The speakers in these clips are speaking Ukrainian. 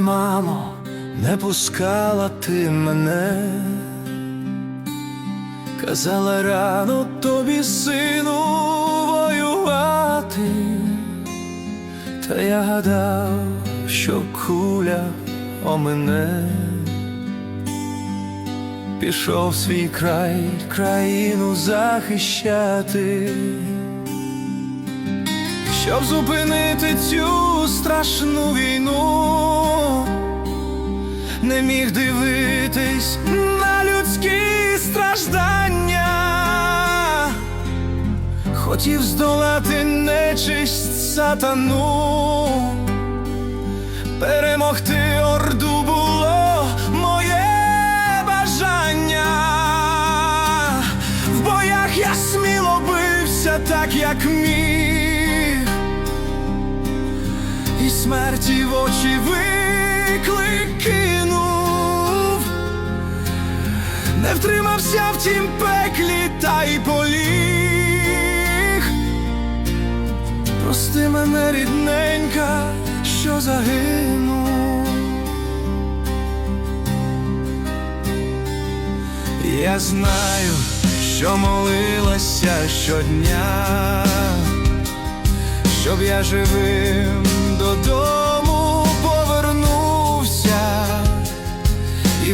Мамо, не пускала ти мене, казала рано тобі, сину, воювати, та я гадав, що куля о мене. Пішов свій край, країну захищати. Щоб зупинити цю страшну війну, не міг дивитись на людські страждання, хотів здолати нечисть сатану, перемогти орду було моє бажання. В боях я сміло бився так, як міг смерті в очі виклик кинув, не втримався в тім пеклі та й поліг. Прости мене, рідненька, що загинув. Я знаю, що молилася щодня щоб я живим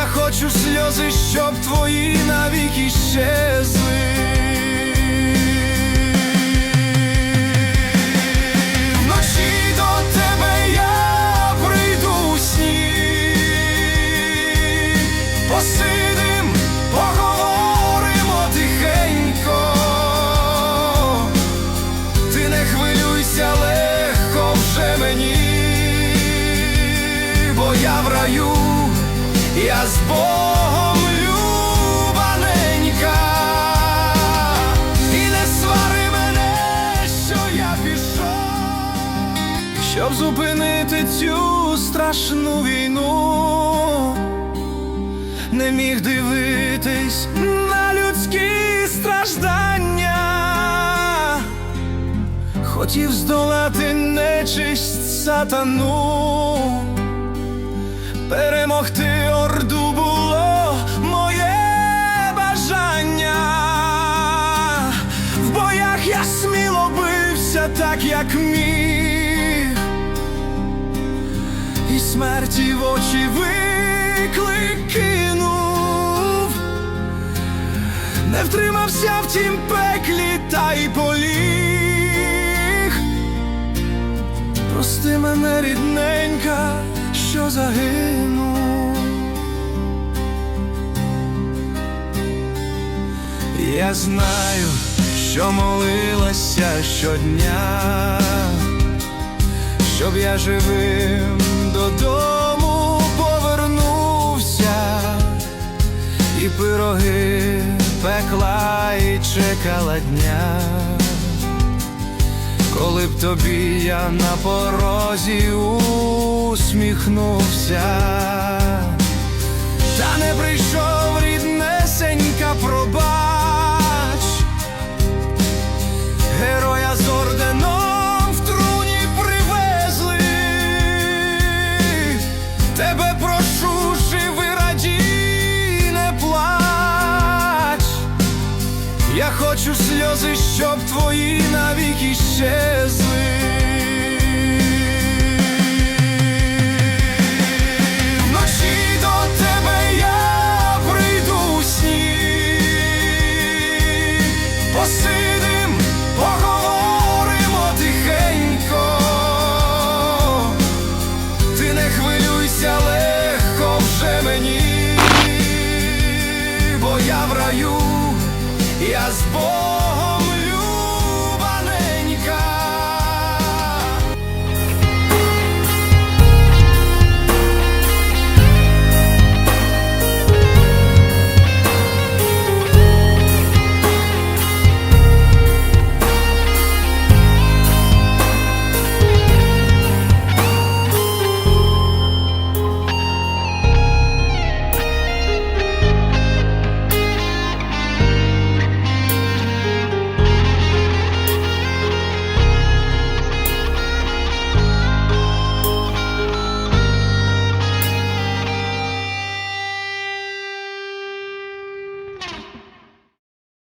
Я хочу сльози, щоб твої навіки щезли. Страшну війну. Не міг дивитись на людські страждання, хотів здолати нечисть сатану, перемогти орду було моє бажання. В боях я сміло бився так, як міг смерті в очі виклик кинув, не втримався в тім пеклі та й поліг. Прости мене, рідненька, що загинув. Я знаю, що молилася щодня щоб я живим додому повернувся, і пироги пекла і чекала дня, коли б тобі я на порозі усміхнувся, та не прийшов Я хочу сльози, щоб твої навіки щезли.